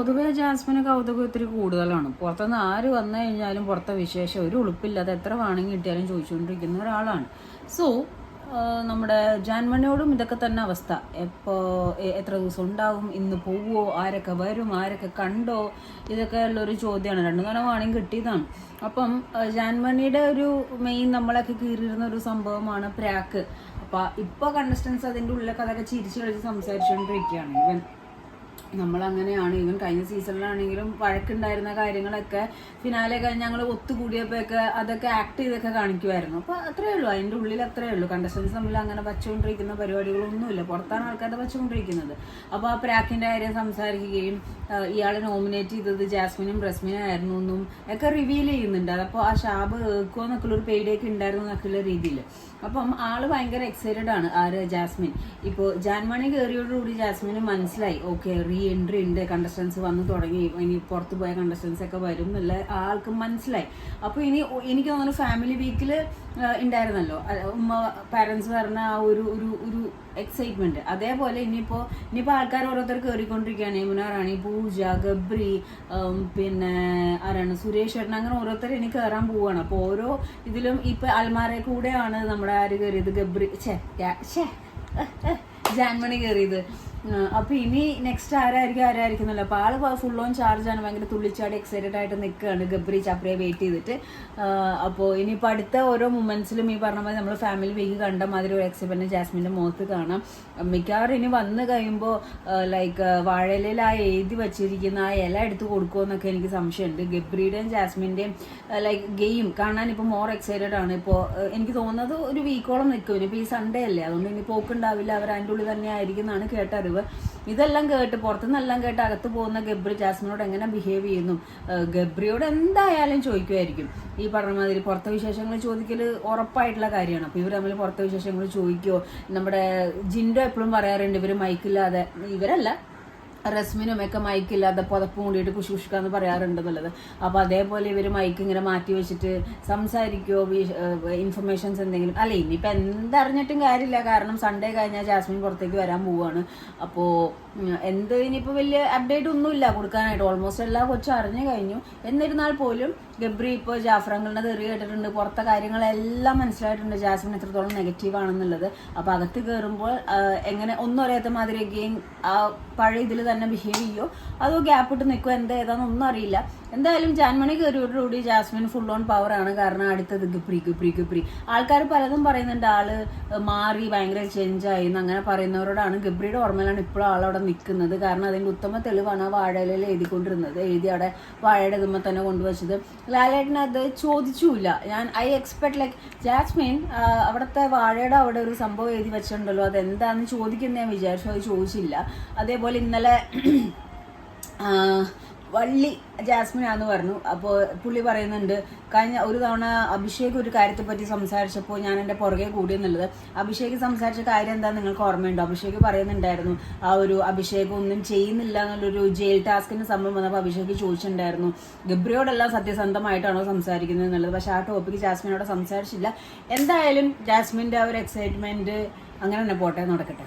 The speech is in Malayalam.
പൊതുവെ ജാസ്മിന് കൗതുകം ഇത്തിരി കൂടുതലാണ്. പുറത്തുനിന്ന് ആര് വന്നു കഴിഞ്ഞാലും പുറത്തെ വിശേഷം ഒരു ഉളുപ്പില്ലാതെ എത്ര വേണമെങ്കിൽ കിട്ടിയാലും ചോദിച്ചുകൊണ്ടിരിക്കുന്ന ഒരാളാണ്. സോ നമ്മുടെ ജാൻമണിയോടും ഇതൊക്കെ തന്നെ അവസ്ഥ. എപ്പോൾ എത്ര ദിവസം ഉണ്ടാവും ഇന്ന് പോവുമോ ആരൊക്കെ വരും ആരൊക്കെ കണ്ടോ ഇതൊക്കെ ഉള്ളൊരു ചോദ്യമാണ്. രണ്ടു നേരം വേണമെങ്കിൽ കിട്ടിയതാണ്. അപ്പം ജാൻമണിയുടെ ഒരു മെയിൻ നമ്മളൊക്കെ കീറിയിരുന്ന ഒരു സംഭവമാണ് പ്രാക്ക്. അപ്പം ഇപ്പോൾ കണ്ടസ്റ്റൻസ് അതിന്റെ ഉള്ളിലൊക്കെ അതൊക്കെ ചിരിച്ചു കളിച്ച് സംസാരിച്ചുകൊണ്ടിരിക്കുകയാണ്. ഇവൻ നമ്മളങ്ങനെയാണ്. ഈവൻ കഴിഞ്ഞ സീസണിലാണെങ്കിലും വഴക്കുണ്ടായിരുന്ന കാര്യങ്ങളൊക്കെ ഫിനാലെ ഞങ്ങൾ ഒത്തുകൂടിയപ്പോഴൊക്കെ അതൊക്കെ ആക്ട് ചെയ്തൊക്കെ കാണിക്കുമായിരുന്നു. അപ്പോൾ അത്രയേ ഉള്ളൂ. അതിന്റെ ഉള്ളിൽ അത്രയേ ഉള്ളൂ. കണ്ടസ്റ്റൻസ് തമ്മിൽ അങ്ങനെ വച്ചുകൊണ്ടിരിക്കുന്ന പരിപാടികളൊന്നുമില്ല. പുറത്താണ് ആൾക്കാരെ വച്ചുകൊണ്ടിരിക്കുന്നത്. അപ്പോൾ ആ പ്രാക്കിന്റെ കാര്യം സംസാരിക്കുകയും ഇയാളെ നോമിനേറ്റ് ചെയ്തത് ജാസ്മിനും റസ്മിനും ആയിരുന്നു എന്നും ഒക്കെ റിവീൽ ചെയ്യുന്നുണ്ട്. അതപ്പോൾ ആ ഷാബ് ഏക്കോ എന്നൊക്കെയുള്ള ഒരു പേടിയൊക്കെ ഉണ്ടായിരുന്നു എന്നൊക്കെയുള്ള രീതിയിൽ. അപ്പം ആൾ ഭയങ്കര എക്സൈറ്റഡ് ആണ്. ആര്? ജാസ്മിൻ. ഇപ്പോൾ ജാൻമണി കയറിയോടുകൂടി ജാസ്മിന് മനസ്സിലായി. ഓക്കെ റീ എൻട്രി ഉണ്ട് കണ്ടസ്റ്റൻസ് വന്നു തുടങ്ങി. ഇനി പുറത്ത് പോയ കണ്ടസ്റ്റൻസ് ഒക്കെ വരും എന്നുള്ള ആൾക്ക് മനസ്സിലായി. അപ്പോൾ ഇനി എനിക്ക് തോന്നുന്നു ഫാമിലി വീക്കിൽ ഉണ്ടായിരുന്നല്ലോ ഉമ്മ പാരൻസ് പറഞ്ഞ ആ ഒരു ഒരു ഒരു എക്സൈറ്റ്മെന്റ് അതേപോലെ ഇനിയിപ്പോൾ ഇനിയിപ്പോൾ ആൾക്കാർ ഓരോരുത്തർ കയറിക്കൊണ്ടിരിക്കുകയാണ് യമുന റാണി പൂജ ഗബ്രി പിന്നെ ആരാണ്? സുരേഷ് ചേട്ടൻ അങ്ങനെ ഓരോരുത്തർ ഇനി കയറാൻ പോവുകയാണ് അപ്പോൾ ഓരോ ഇതിലും ഇപ്പൊ അൽമാരെ കൂടെയാണ് നമ്മുടെ ആര് കയറിയത് ഗബ്രി യാ- ഛേ ജാൻമണി കയറിയത് അപ്പൊ ഇനി നെക്സ്റ്റ് ആരായിരിക്കും ആരായിരിക്കും എന്നല്ല. അപ്പൊ ആൾ ഫുൾ ഓൺ ചാർജ് ആണ് ഭയങ്കര തുള്ളിച്ചാടി എക്സൈറ്റഡ് ആയിട്ട് നിൽക്കുകയാണ് ഗബ്രി ചാപ്രിയെ വെയിറ്റ് ചെയ്തിട്ട്. അപ്പോൾ ഇനിയിപ്പോൾ അടുത്ത ഓരോ മൊമെന്റ്സിലും ഈ പറഞ്ഞ മാതിരി നമ്മൾ ഫാമിലി വീക്ക് കണ്ട മാതിരി ഒരു എക്സൈറ്റ്മെന്റ് ജാസ്മിന്റെ മുഖത്ത് കാണാം. മിക്കവാറും ഇനി വന്ന് കഴിയുമ്പോൾ ലൈക്ക് വാഴയിലയിൽ ആ എഴുതി വെച്ചിരിക്കുന്ന ആ ഇല എടുത്ത് കൊടുക്കുമെന്നൊക്കെ എനിക്ക് സംശയമുണ്ട്. ഗബ്രിയുടെയും ജാസ്മിന്റെയും ലൈക്ക് ഗെയിം കാണാൻ ഇപ്പോൾ മോർ എക്സൈറ്റഡ് ആണ്. ഇപ്പോൾ എനിക്ക് തോന്നുന്നത് ഒരു വീക്കോളം നിൽക്കും ഇനിയിപ്പോൾ ഈ സൺഡേ അല്ലേ? അതുകൊണ്ട് ഇനി പോക്കുണ്ടാവില്ല അവർ അതിന്റെ ഉള്ളിൽ തന്നെ ആയിരിക്കും എന്നാണ് കേട്ടറിവ് ഇതെല്ലാം കേട്ട് പുറത്തുനിന്നെല്ലാം കേട്ട് അകത്ത് പോകുന്ന ഗബ്രി ജാസ്മിനോട് എങ്ങനെ ബിഹേവ് ചെയ്യുന്നു? ഗബ്രിയോട് എന്തായാലും ചോദിക്കുമായിരിക്കും. ഈ പറഞ്ഞ മാതിരി പുറത്തെ വിശേഷങ്ങൾ ചോദിക്കൽ ഉറപ്പായിട്ടുള്ള കാര്യമാണ്. അപ്പോൾ ഇവർ തമ്മിൽ പുറത്തെ വിശേഷങ്ങൾ ചോദിക്കുമോ നമ്മുടെ ജിൻഡോ എപ്പോഴും പറയാറുണ്ട് ഇവർ മൈക്കില്ലാതെ ഇവരല്ല. റസ്മിനും ഒക്കെ മൈക്കില്ലാതെ പുതപ്പും കൂടിയിട്ട് കുശുകുഷ്കാന്ന് പറയാറുണ്ട് എന്നുള്ളത് അപ്പോൾ അതേപോലെ ഇവർ മൈക്ക് ഇങ്ങനെ മാറ്റി വെച്ചിട്ട് സംസാരിക്കുമോ ഇൻഫർമേഷൻസ് എന്തെങ്കിലും. അല്ല ഇനിയിപ്പോൾ എന്തറിഞ്ഞിട്ടും കാര്യമില്ല. കാരണം സൺഡേ കഴിഞ്ഞാൽ ജാസ്മിൻ പുറത്തേക്ക് വരാൻ പോവുകയാണ് അപ്പോൾ എന്ത് ഇനിയിപ്പോൾ വലിയ അപ്ഡേറ്റ് ഒന്നുമില്ല കൊടുക്കാനായിട്ട്. ഓൾമോസ്റ്റ് എല്ലാ കൊച്ചും അറിഞ്ഞു കഴിഞ്ഞു. എന്നിരുന്നാൽ പോലും ഗബ്രി ഇപ്പോൾ ജാഫ്രങ്ങളുടെ തെറി കേട്ടിട്ടുണ്ട്. പുറത്തെ കാര്യങ്ങളെല്ലാം മനസ്സിലായിട്ടുണ്ട് ജാസ്മിൻ എത്രത്തോളം നെഗറ്റീവ് ആണെന്നുള്ളത്. അപ്പോൾ അകത്ത് കയറുമ്പോൾ എങ്ങനെ ഒന്നും അറിയാത്ത മാതിരി ഗെയിം ആ പഴയ ഇതിൽ തന്നെ ബിഹേവ് ചെയ്യോ? അതോ ഗ്യാപ്പ് ഇട്ട് നിൽക്കുമോ എന്താ ഏതാണെന്നൊന്നും അറിയില്ല. എന്തായാലും ജാൻമണി കയറിയോടുകൂടി ജാസ്മിൻ ഫുൾ ഓൺ പവർ ആണ്. കാരണം അടുത്തത് ഗുപ്രി ഗുപ്രി ഗുപ്രി. ആൾക്കാർ പലതും പറയുന്നുണ്ട് ആൾ മാറി ഭയങ്കര ചേഞ്ച് ആയി എന്ന് അങ്ങനെ പറയുന്നവരോടാണ്. ഗബ്രിയുടെ ഓർമ്മയിലാണ് ഇപ്പോഴും ആളവിടെ നിൽക്കുന്നത്. കാരണം അതിന്റെ ഉത്തമ തെളിവാണ് ആ വാഴയിലയിൽ എഴുതിക്കൊണ്ടിരുന്നത്. എഴുതി അവിടെ വാഴയുടെ ഇതുമ്മ തന്നെ കൊണ്ടുവച്ചത്. ലാലേട്ടൻ അത് ചോദിച്ചുമില്ല. ഞാൻ ഐ എക്സ്പെക്ട് ലൈക്ക് ജാസ്മിൻ അവിടുത്തെ വാഴയുടെ അവിടെ ഒരു സംഭവം എഴുതി വെച്ചിട്ടുണ്ടല്ലോ. അത് എന്താണെന്ന് ചോദിക്കുന്ന ഞാൻ വിചാരിച്ചു അത് ചോദിച്ചില്ല. അതേപോലെ ഇന്നലെ ആ, വള്ളി ജാസ്മിനാന്ന് പറഞ്ഞു. അപ്പോൾ പുള്ളി പറയുന്നുണ്ട് കഴിഞ്ഞ ഒരു തവണ അഭിഷേക് ഒരു കാര്യത്തെ പറ്റി സംസാരിച്ചപ്പോൾ ഞാൻ എന്റെ പുറകെ കൂടി എന്നുള്ളത് അഭിഷേക് സംസാരിച്ച കാര്യം എന്താ നിങ്ങൾക്ക് ഓർമ്മയുണ്ടോ? അഭിഷേക് പറയുന്നുണ്ടായിരുന്നു ആ ഒരു അഭിഷേക് ഒന്നും ചെയ്യുന്നില്ല എന്നുള്ളൊരു ജയിൽ ടാസ്കിന് സംഭവം വന്നപ്പോൾ അഭിഷേക് ചോദിച്ചിട്ടുണ്ടായിരുന്നു ഗബ്രിയോടെല്ലാം സത്യസന്ധമായിട്ടാണോ സംസാരിക്കുന്നത് എന്നുള്ളത്. പക്ഷേ ആ ടോപ്പിക്ക് ജാസ്മിനോട് സംസാരിച്ചില്ല. എന്തായാലും ജാസ്മിന്റെ ആ ഒരു എക്സൈറ്റ്മെന്റ് അങ്ങനെ തന്നെ പോട്ടെ നടക്കട്ടെ.